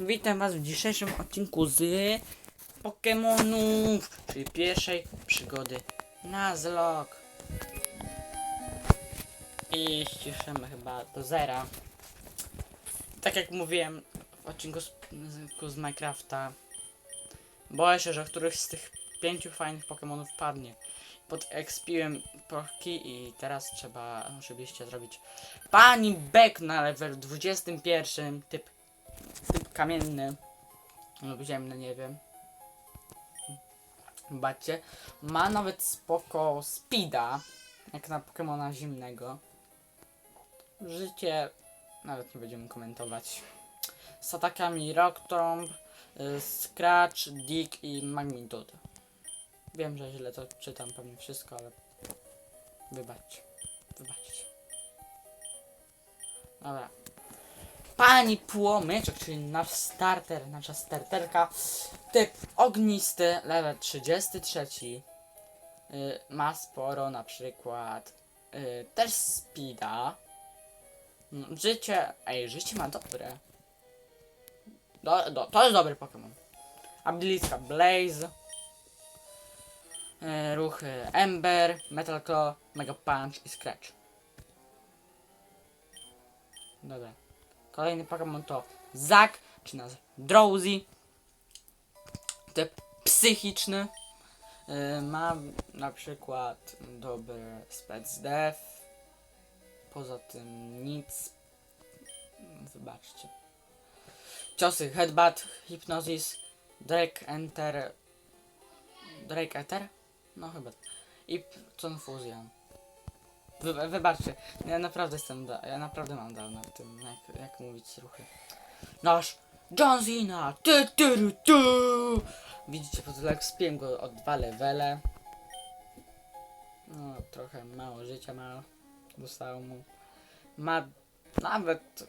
Witam was w dzisiejszym odcinku z Pokemonów, czyli pierwszej przygody na zlog. I ściszymy chyba do zera. Tak jak mówiłem w odcinku z, z, Minecrafta, boję się, że któryś z tych pięciu fajnych Pokemonów padnie. Podekspiłem porki i teraz trzeba oczywiście zrobić Pani Beck na level 21, typ, typ kamienny lub ziemny, nie wiem. Zobaczcie, ma nawet spoko speeda, jak na Pokemona zimnego. Życie nawet nie będziemy komentować. Z atakami Rock Tomb, y, Scratch, Dick i Magnitude. Wiem, że źle to czytam pewnie wszystko, ale wybaczcie. Wybaczcie. Dobra. Pani Płomyczek, czyli nasz starter, nasza starterka. Typ ognisty, level 33. Y, ma sporo na przykład y, też speeda. Mm, Życie, ej, życie ma dobre. Do, do, to jest dobry Pokémon. Abilitka Blaze. Y, ruchy Ember, Metal Claw, Mega Punch i Scratch. Dobra. Kolejny Pokémon to Zak, czy nas Drowsy. Typ psychiczny. Yy, ma na przykład dobry Spec Def. Poza tym nic. Wybaczcie. Ciosy Headbutt, Hypnosis, Drake Enter. Drake Ether? No chyba. I Confuzja. Wy, wybaczcie, ja naprawdę jestem, da, ja naprawdę mam dał na tym, jak, jak mówić ruchy. Nasz John Cena, ty, ty, ty, ty. Widzicie, po jak spiłem go o dwa levele. No, trochę mało życia ma, zostało mu. Ma nawet,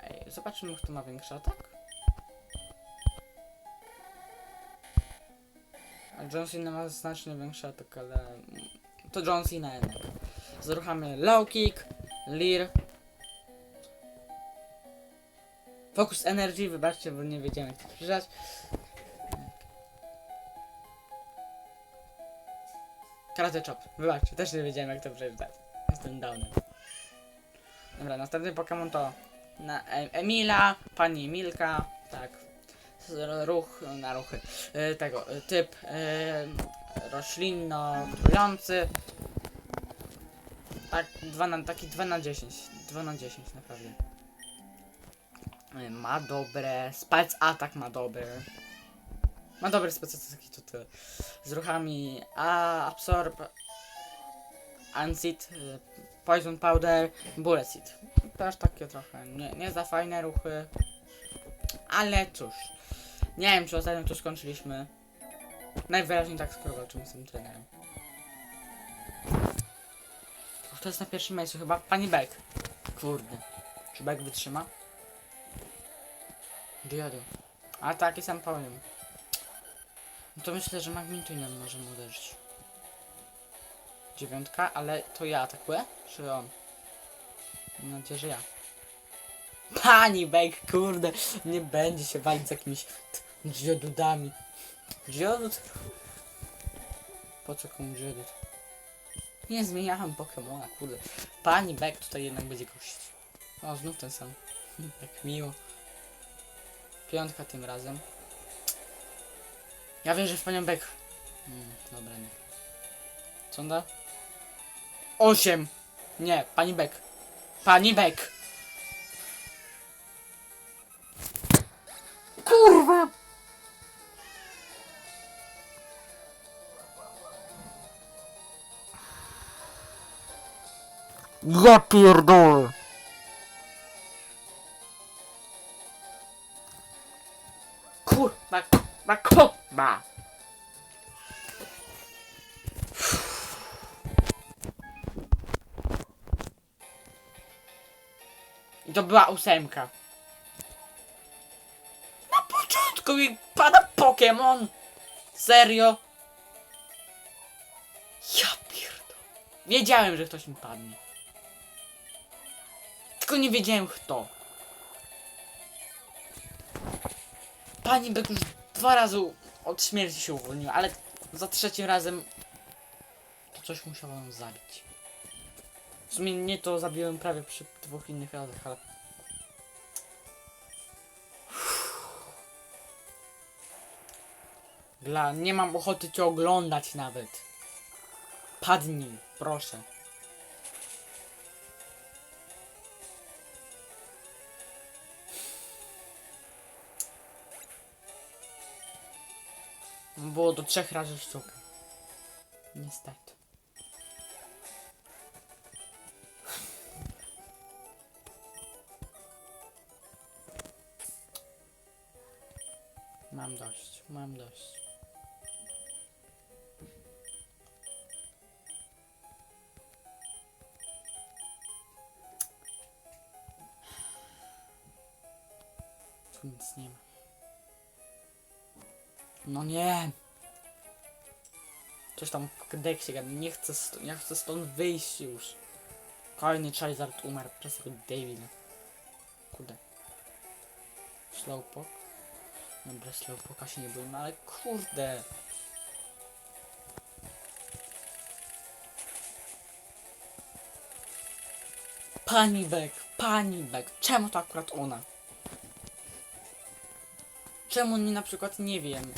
ej, zobaczymy, kto ma większy atak. A John Cena ma znacznie większy atak, ale to John Cena jednak. Zruchamy low kick, leer. Focus energy, wybaczcie, bo nie wiedziałem jak to przeczytać. Karate chop, wybaczcie, też nie wiedziałem jak to przeczytać. Jestem downem. Dobra, następny Pokémon to na e Emila, pani Emilka, tak. Ruch na ruchy. E, tego, e, typ roślinno-trujący. Tak, 2 na, taki 2 na 10. 2 na 10 naprawdę. Y, Ma dobre. Spec atak ma dobry. Ma dobre spec ataki tutaj. Z ruchami A, Absorb, Unseed, y, Poison Powder, Bullet Seed. Też takie trochę nie, nie za fajne ruchy. Ale cóż. Nie wiem, czy ostatnio tu skończyliśmy. Najwyraźniej tak, skoro walczymy z tym trenerem. Och, to jest na pierwszym miejscu chyba pani Beck. Kurde. Czy Beck wytrzyma? Diodo. A taki sam powiem. No to myślę, że Magmintunem możemy uderzyć. Dziewiątka, ale to ja atakuję? Czy on? Mam nadzieję, że ja. Pani Beck, kurde, nie będzie się walić z jakimiś dziodudami. Dziodud? Po co komu dziodud? Nie zmieniałem Pokemona, kurde. Pani Beck tutaj jednak będzie gościć. O, znów ten sam. Jak miło. Piątka tym razem. Ja wierzę w panią Beck. Hmm, dobra, nie. Co on da? Osiem! Nie, pani Beck. Pani Beck! Ja pierdolę! Kurwa, kurwa, kurwa! I to była ósemka. Na początku mi pada Pokémon! Serio? Ja pierdolę. Wiedziałem, że ktoś mi padnie. Tylko nie wiedziałem kto. Pani Beck już dwa razy od śmierci się uwolniła, ale za trzecim razem to coś musiało ją zabić. W sumie nie to zabiłem prawie przy dwóch innych razach, ale... Dla, nie mam ochoty cię oglądać nawet. Padnij, proszę. Było do trzech razy sztuka. Niestety. Mam dość, mam dość. Nic nie ma. No nie! Coś tam w kodeksie gada, nie chcę, ja chcę stąd wyjść już. Kolejny Charizard umarł przez tego Davida. Kurde. Slowpoke. Dobra, Slowpoke'a się nie boimy, ale kurde. Pani Beck, pani Beck, czemu to akurat ona? Czemu nie na przykład, nie wiem.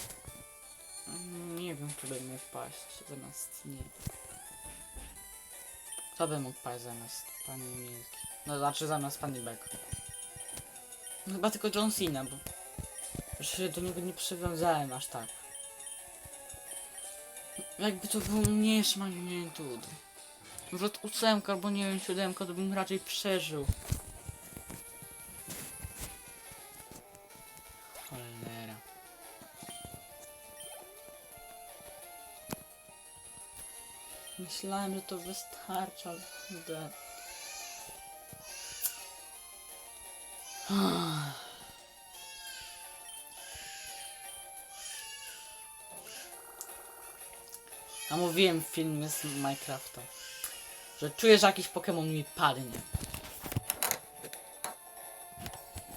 Nie wiem, kto by mógł paść zamiast niej. Kto by mógł paść zamiast pani Milki? No znaczy zamiast pani Beck. No, chyba tylko John Cena, bo już się do niego nie przywiązałem aż tak. Jakby to był mniejszy magnitude. Może ósemka albo nie wiem, siódemka, to bym raczej przeżył. Myślałem, że to wystarcza, kurde. A mówiłem w filmie z Minecrafta, że czuję, że jakiś Pokémon mi padnie.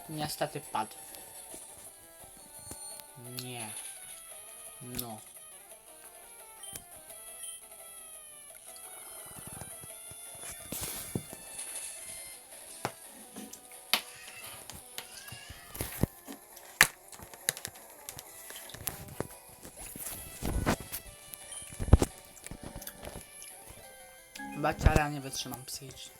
Niestety padł. Nie. Baciara nie wytrzymam psychicznie.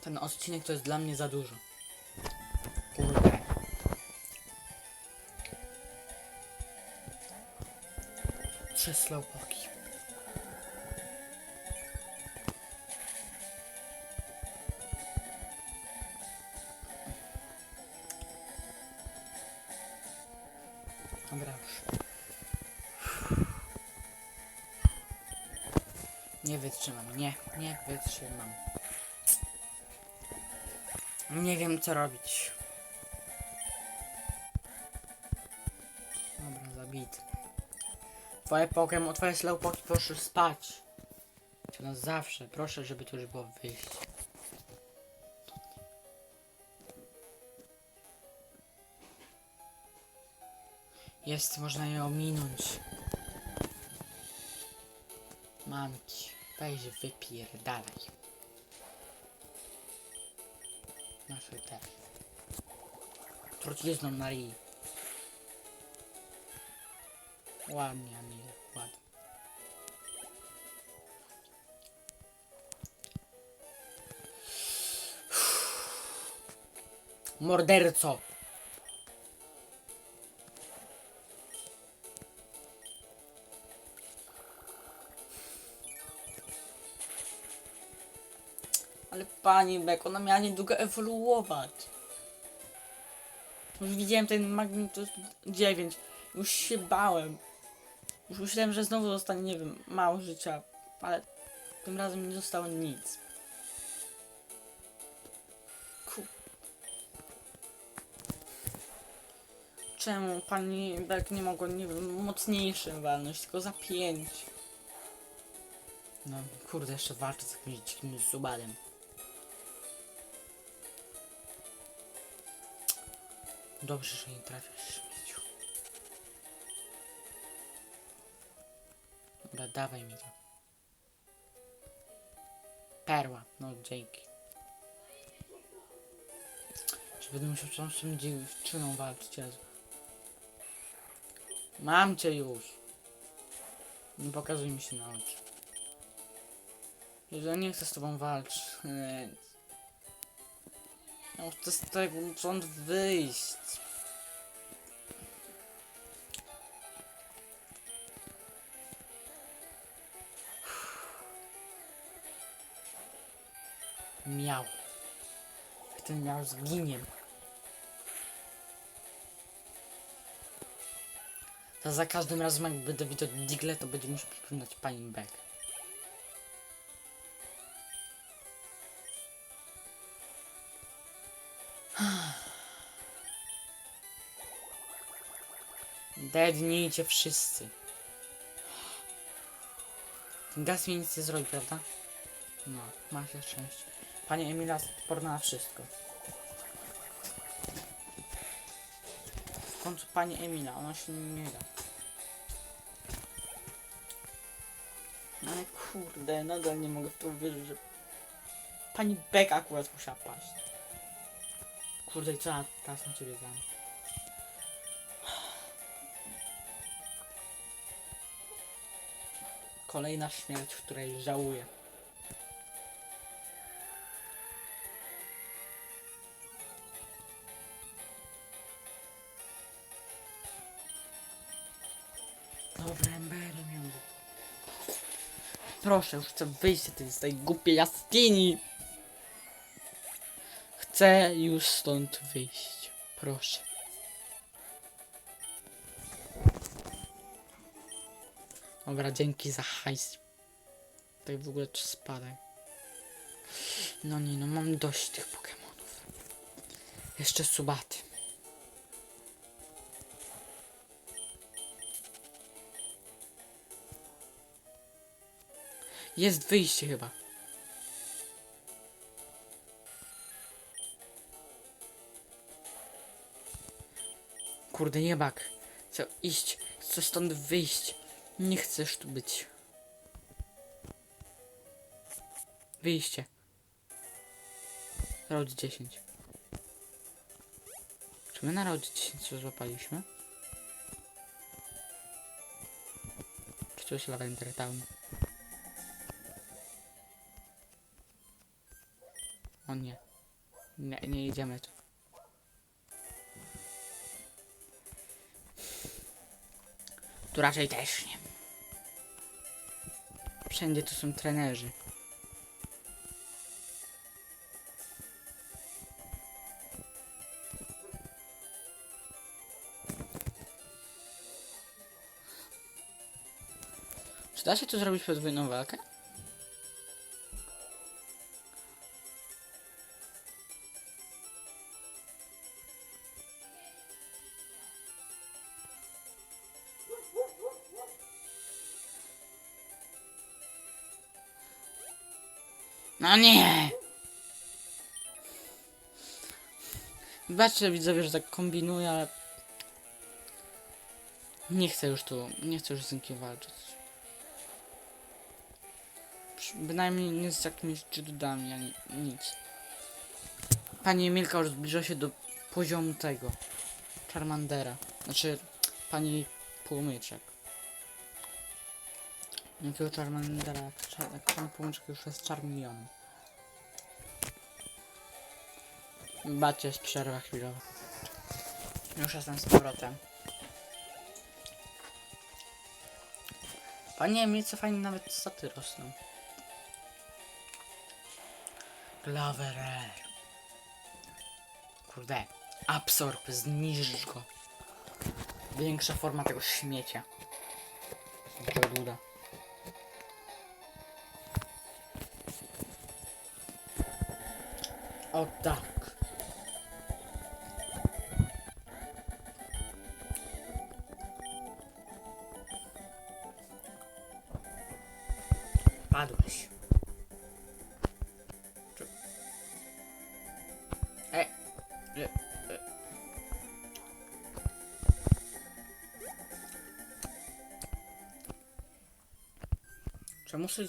Ten odcinek to jest dla mnie za dużo. Kurde. Trzy slowpoki. Dobra już. Nie wytrzymam, nie, nie wytrzymam. Nie wiem co robić. Dobra, zabity. Twoje Pokémon, twoje Slowpoki proszę spać. To na zawsze, proszę, żeby to już było wyjść. Jest, można je ominąć. Mamci, weź wypierdalaj. Nasze te. Trucizną na ryj. Ładnie, Emil, ładnie. Morderco! Ale pani Beck, ona miała niedługo ewoluować. Już widziałem ten Magnitus 9. Już się bałem. Już myślałem, że znowu zostanie, nie wiem, mało życia. Ale tym razem nie zostało nic. Ku... Czemu pani Beck nie mogła, nie wiem, mocniejszym walnąć, tylko za 5? No kurde, jeszcze walczę z jakimś dzikim zubalem. Dobrze, że nie trafiasz śmieciu. Dobra, dawaj mi to. Perła, no dzięki. Czy będę musiał z tą dziewczyną walczyć, Jezu. Mam cię już. Nie pokazuj mi się na oczy. Ja nie chcę z tobą walczyć. Chcę z tego stąd wyjść. Miał. Ten miał zginie. To za każdym razem jak będę widział Digle, to będzie musiał przypominać pani Beck. Dednijcie wszyscy. Ten gaz mi nic nie zrobi, prawda? No, ma się szczęście. Pani Emila odporna na wszystko. W końcu pani Emila, ona się nie da. No ale kurde, nadal nie mogę w to uwierzyć, że pani Beck akurat musiała paść. Kurde, co ja teraz na ciebie dam? Kolejna śmierć, której żałuję. Dobra, miał. Proszę, już chcę wyjść z tej głupiej jaskini. Chcę już stąd wyjść. Proszę. Dobra, dzięki za hajs. Tak w ogóle czy spadaj. No nie, no mam dość tych Pokemonów. Jeszcze subaty. Jest wyjście chyba. Kurde, niebak. Chcę iść. Chcę stąd wyjść. Nie chcesz tu być. Wyjście. Road 10. Czy my na Road 10 się złapaliśmy? Czy to jest Lavender Town? O nie. Nie, nie idziemy tu. Tu raczej też nie. Wszędzie tu są trenerzy. Czy da się tu zrobić podwójną walkę? Wybaczcie widzowie, że tak kombinuję, ale... Nie chcę już tu, nie chcę już z nikim walczyć. Bynajmniej nie z jakimiś dżdudami, ani nic. Pani Emilka już zbliża się do poziomu tego. Charmandera. Znaczy, pani Półmyczek. Jakiego Charmandera? Char- Jak pan Półmyczek już jest Charmion. Bacie, jest przerwa chwilowa. Już jestem z powrotem. Panie Emilce fajnie nawet staty rosną. Glaverer. Kurde. Absorb, zniszcz go. Większa forma tego śmiecia. Geoduda. O tak. Czy muszę.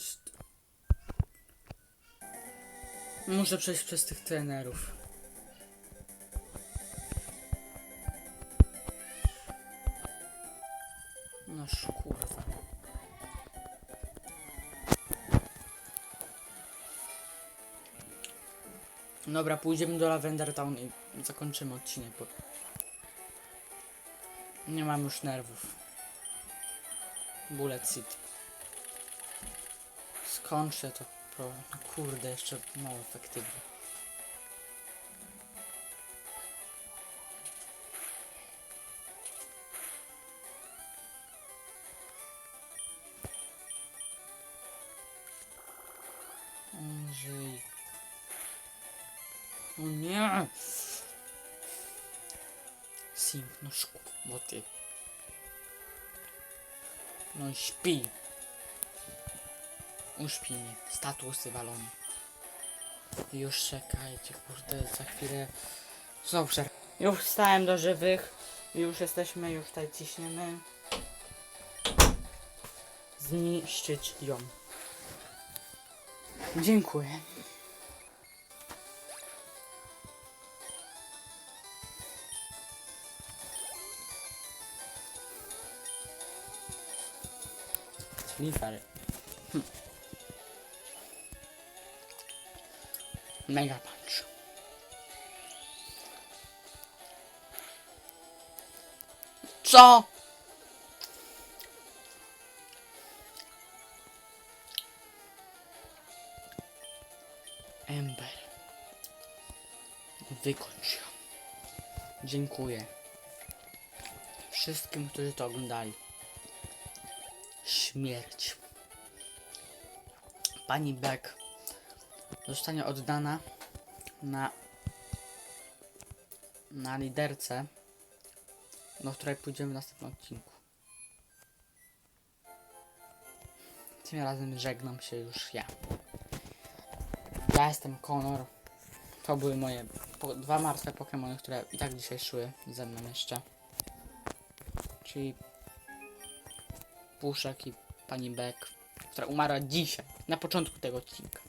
Muszę przejść przez tych trenerów. No kurwa. Dobra, pójdziemy do Lavender Town i zakończymy odcinek, bo nie mam już nerwów. Bullet City. Skończę to pro... Kurde, jeszcze mało efektywnie. Andrzej. O nie! Sim, no szku, bo ty. No i śpi. Uśpi mnie. Statusy walone. Już czekajcie, kurde, za chwilę. Znowu przerw. Już wstałem do żywych. Już jesteśmy, już tutaj ciśniemy. Zniszczyć ją. Dziękuję. Flipper. Hm. Mega punch. Co? Ember. Wykończ ją. Dziękuję. Wszystkim, którzy to oglądali. Śmierć. Pani Beck zostanie oddana na na liderce, do której pójdziemy w następnym odcinku. Tym razem żegnam się już ja. Ja jestem Conor. To były moje dwa martwe Pokémony, które i tak dzisiaj szły ze mną jeszcze. Czyli Puszek i pani Beck, która umarła dzisiaj, na początku tego odcinka.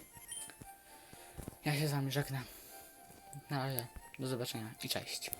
Ja się z wami żegnam. Na razie, do zobaczenia i cześć.